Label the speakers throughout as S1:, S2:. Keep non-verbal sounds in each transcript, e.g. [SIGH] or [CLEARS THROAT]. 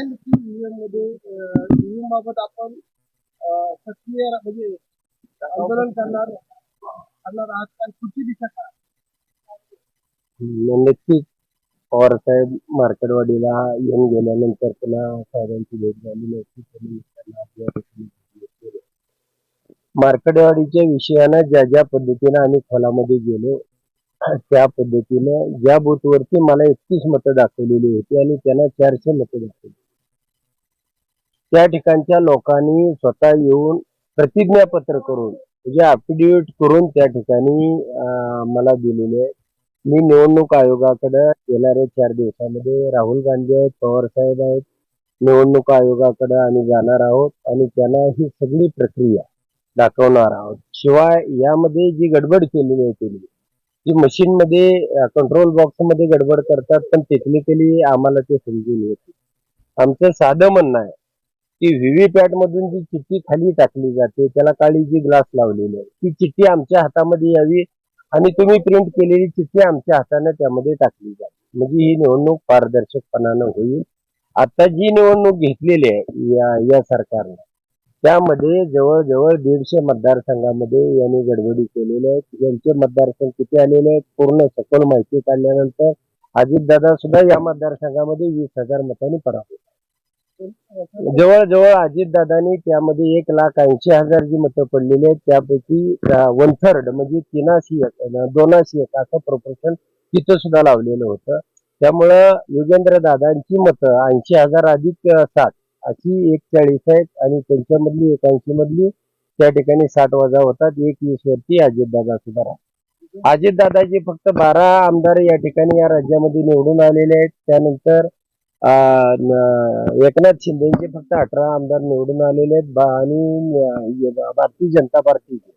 S1: काय नक्की ईव्हीएममध्ये ईव्हीएम बाबत आपण सक्रिय म्हणजे आंदोलन करणार करणार आहात काय कुठची दिशा काय
S2: नक्कीच. पवार साहेब मार्केटवाडीला येऊन गेल्यानंतर पुन्हा साहेबांची भेट झाली. नव्हती त्यांनी मार्केटवाडीच्या विषयानं ज्या ज्या पद्धतीनं आम्ही खोलामध्ये गेलो त्या पद्धतीनं ज्या बूथवरती मला एकतीस मतं दाखवलेली होती आणि त्यांना चारशे मतं दाखवली. त्या ठिकाणच्या लोकांनी स्वतः येऊन प्रतिज्ञापत्र करून म्हणजे अफिडेविट करून त्या ठिकाणी मला दिलेले आहे मी निवडणूक आयोगाकडे येणाऱ्या चार दिवसामध्ये राहुल गांधी आहेत पवार साहेब आहेत निवडणूक आयोगाकडे आम्ही जाणार आहोत आणि त्यांना ही सगळी प्रक्रिया दाखवणार आहोत. शिवाय यामध्ये जी गडबड केलेली आहे त्यांनी जी मशीन मध्ये कंट्रोल बॉक्समध्ये गडबड करतात पण टेक्निकली आम्हाला ते समजून येते आमचं साधं म्हणणं आहे ती व्हीव्हीपॅट मधून जी चिठ्ठी खाली टाकली जाते त्याला काळी जी ग्लास लावलेली आहे ती चिठ्ठी आमच्या हातामध्ये यावी आणि तुम्ही प्रिंट केलेली चिठ्ठी आमच्या हाताने त्यामध्ये टाकली जाते म्हणजे ही निवडणूक पारदर्शकपणानं होईल. आता जी निवडणूक घेतलेली आहे या या सरकारनं त्यामध्ये जवळजवळ दीडशे मतदारसंघामध्ये यांनी गडबडी केलेल्या आहेत यांचे मतदारसंघ किती आलेले आहेत पूर्ण सखोल माहिती काढल्यानंतर अजितदादा सुद्धा या मतदारसंघामध्ये वीस हजार मतांनी पराभूत जवळ जवळ अजित दादानी त्यामध्ये एक लाख ऐंशी हजार जी मतं पडलेली आहेत त्यापैकी वन थर्ड म्हणजे तीनाशी एक दोनाशी एक असं प्रोपोर्शन तिथं सुद्धा लावलेलं होतं. त्यामुळं योगेंद्र दादांची मतं ऐंशी हजार अधिक सात अशी एक चाळीस आहेत आणि त्यांच्यामधली एक ऐंशी मधली त्या ठिकाणी साठ वजा होतात. एक वीस वरती अजितदादा सुद्धा राहतात. अजितदादाचे फक्त बारा आमदार या ठिकाणी या राज्यामध्ये निवडून आलेले आहेत. त्यानंतर एकनाथ शिंदेचे फक्त अठरा आमदार निवडून आलेले आहेत. आणि भारतीय जनता पार्टीचे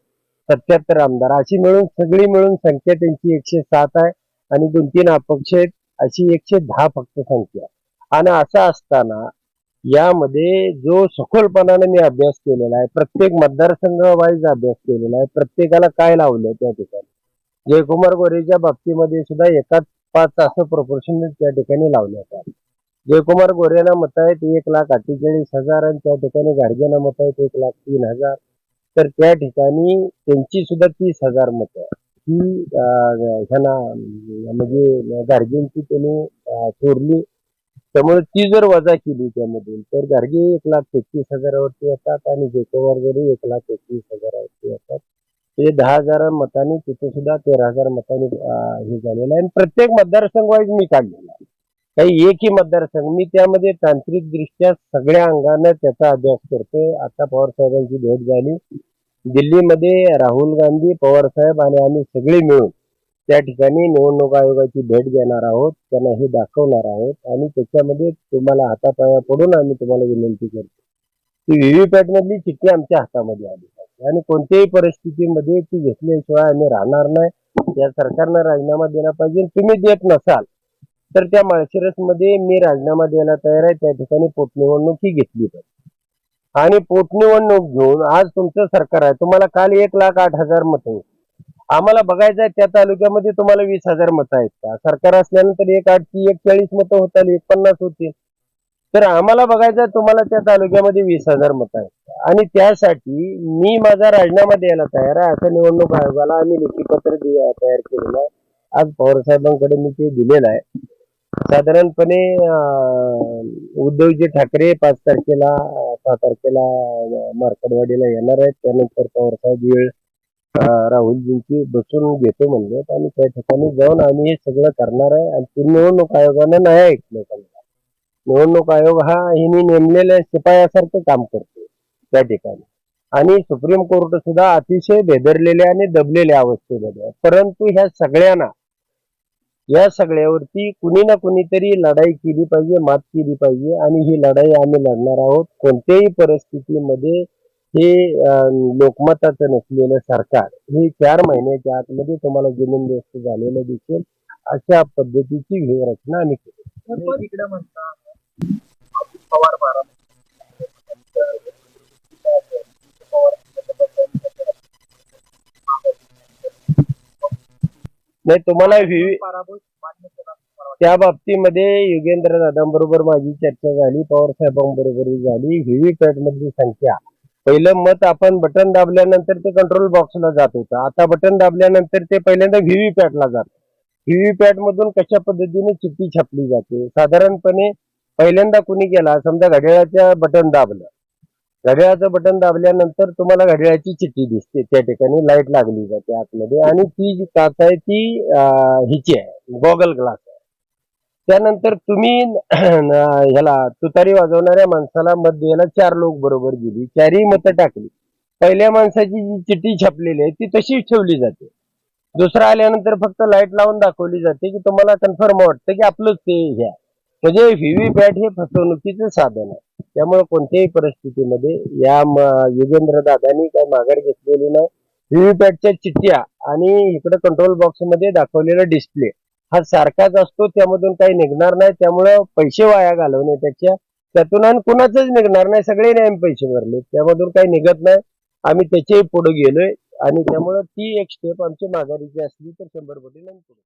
S2: सत्याहत्तर आमदार. अशी मिळून सगळी मिळून संख्या त्यांची एकशे सात आहे आणि दोन तीन अपक्ष आहेत. अशी एकशे दहा फक्त संख्या. आहे. आणि असं असताना यामध्ये जो सखोलपणाने मी अभ्यास केलेला आहे प्रत्येक मतदारसंघ वाईज अभ्यास केलेला आहे प्रत्येकाला काय लावलं त्या ठिकाणी? जयकुमार गोरेच्या बाबतीमध्ये सुद्धा एकाच पाच असं प्रोपोर्शन त्या ठिकाणी लावण्यात आलं. जयकुमार गोऱ्याला मत आहेत एक लाख अठ्ठेचाळीस हजार आणि त्या ठिकाणी गाडगेना मत आहेत एक लाख तीन हजार. तर त्या ठिकाणी त्यांची सुद्धा तीस हजार मत ही ह्यांना म्हणजे गाडगेंची त्यांनी थोरली चोरली त्यामुळे ती जर वजा केली त्यामधून तर गाडगे एक लाख तेहतीस हजारावरती येतात आणि जयकुमार गोरे एक लाख एकवीस हजारावरती येतात. ते दहा हजार मतांनी तिथे सुद्धा तेरा हजार मतांनी हे झालेलं आहे. आणि प्रत्येक मतदारसंघ वाईज मी काढलेला आहे. काही एकही मतदारसंघ मी त्यामध्ये तांत्रिक दृष्ट्या सगळ्या अंगानं त्याचा अभ्यास करतोय. आता पवार साहेबांची भेट झाली. दिल्लीमध्ये राहुल गांधी पवार साहेब आणि आम्ही सगळे मिळून त्या ठिकाणी निवडणूक आयोगाची भेट घेणार आहोत. त्यांना हे दाखवणार आहोत. आणि त्याच्यामध्ये तुम्हाला हातापाया पडून आम्ही तुम्हाला विनंती करतो. ती व्हीव्हीपॅट मधली चिठ्ठी आमच्या हातामध्ये आली. पाहिजे आणि कोणत्याही परिस्थितीमध्ये ती घेतल्याशिवाय आम्ही राहणार नाही. या सरकारनं राजीनामा दिला पाहिजे. तुम्ही देत नसाल तर त्या माळशिरसमध्ये मी राजीनामा द्यायला तयार आहे. त्या ठिकाणी पोटनिवडणूक ही घेतली पाहिजे आणि पोटनिवडणूक घेऊन आज तुमचं सरकार आहे. तुम्हाला काल एक लाख आठ हजार मतं आम्हाला बघायचं आहे त्या तालुक्यामध्ये तुम्हाला वीस हजार मतं आहेत का? सरकार असल्यानंतर एक आठची एक चाळीस मतं होतात एक पन्नास होतील. तर आम्हाला बघायचं आहे तुम्हाला त्या तालुक्यामध्ये वीस हजार मतं आहेत आणि त्यासाठी मी माझा राजीनामा द्यायला तयार आहे. असं निवडणूक आयोगाला आम्ही लेखीपत्र पत्र तयार केलेलं आहे. आज पवार साहेबांकडे मी ते दिलेलं आहे. साधारणपणे उद्धवजी ठाकरे पाच तारखेला सहा तारखेला मार्कडवाडीला येणार आहेत. त्यानंतर पवार साहेब वेळ राहुलजींची बसून घेतो म्हणले. आणि त्या ठिकाणी जाऊन आम्ही हे सगळं करणार आहे. आणि ते निवडणूक आयोगानं नाही ऐकलं. समजा निवडणूक आयोग हा हिने नेमलेल्या शिपायासारखं काम करतो त्या ठिकाणी. आणि सुप्रीम कोर्ट सुद्धा अतिशय भेदरलेल्या आणि दबलेल्या अवस्थेमध्ये आहे. परंतु ह्या सगळ्यांना या सगळ्यावरती कुणी ना कुणीतरी लढाई केली पाहिजे मात केली पाहिजे आणि ही लढाई आम्ही लढणार आहोत. कोणत्याही परिस्थितीमध्ये हे लोकमताचं नसलेलं सरकार हे चार महिन्याच्या आतमध्ये तुम्हाला जमीनदोस्त झालेलं दिसेल. अशा पद्धतीची व्यूहरचना आम्ही केली. नाही तुम्हाला व्ही
S1: पराभूत मान्य केला
S2: त्या बाबतीमध्ये योगेंद्र दादांबरोबर माझी चर्चा झाली पवार साहेबांबरोबर झाली व्हीव्हीपॅट मधली संख्या. पहिलं मत आपण बटन दाबल्यानंतर ते कंट्रोल बॉक्सला जात होतं. आता बटन दाबल्यानंतर ते पहिल्यांदा व्हीव्हीपॅटला जात. व्हीव्हीपॅट मधून कशा पद्धतीने चिठ्ठी छापली जाते? साधारणपणे पहिल्यांदा कुणी केला समजा घड्याळाच्या बटन दाबलं. घड्याळाचं बटन दाबल्यानंतर तुम्हाला घड्याळाची चिठ्ठी दिसते. त्या ठिकाणी लाइट लागली जाते आतमध्ये. आणि ती जी काच आहे ती हिची आहे. गॉगल ग्लास आहे. त्यानंतर तुम्ही [CLEARS THROAT] ह्याला तुतारी वाजवणाऱ्या माणसाला मत द्यायला चार लोक बरोबर गेली. चारही मतं टाकली. पहिल्या माणसाची जी चिठ्ठी छापलेली आहे ती तशीच ठेवली जाते. दुसरा आल्यानंतर फक्त लाइट लावून दाखवली जाते की तुम्हाला कन्फर्म वाटतं की आपलंच ते हे म्हणजे व्हीव्हीपॅट हे फसवणुकीचं साधन आहे. त्यामुळे कोणत्याही परिस्थितीमध्ये या युगेंद्र दादानी काय माघार घेतलेली नाही. व्हीव्हीपॅटच्या चिठ्ठ्या आणि इकडे कंट्रोल बॉक्समध्ये दाखवलेला डिस्प्ले हा सारखाच असतो त्यामधून काही निघणार नाही. त्यामुळे पैसे वाया घालवणे त्याच्या त्यातून आणि कुणाचंच निघणार नाही. सगळे नाही पैसे भरले. त्यामधून काही निघत नाही. आम्ही त्याच्याही पुढे गेलोय. आणि त्यामुळे ती एक स्टेप आमची माघारीची असली तर शंभर पटीने नाही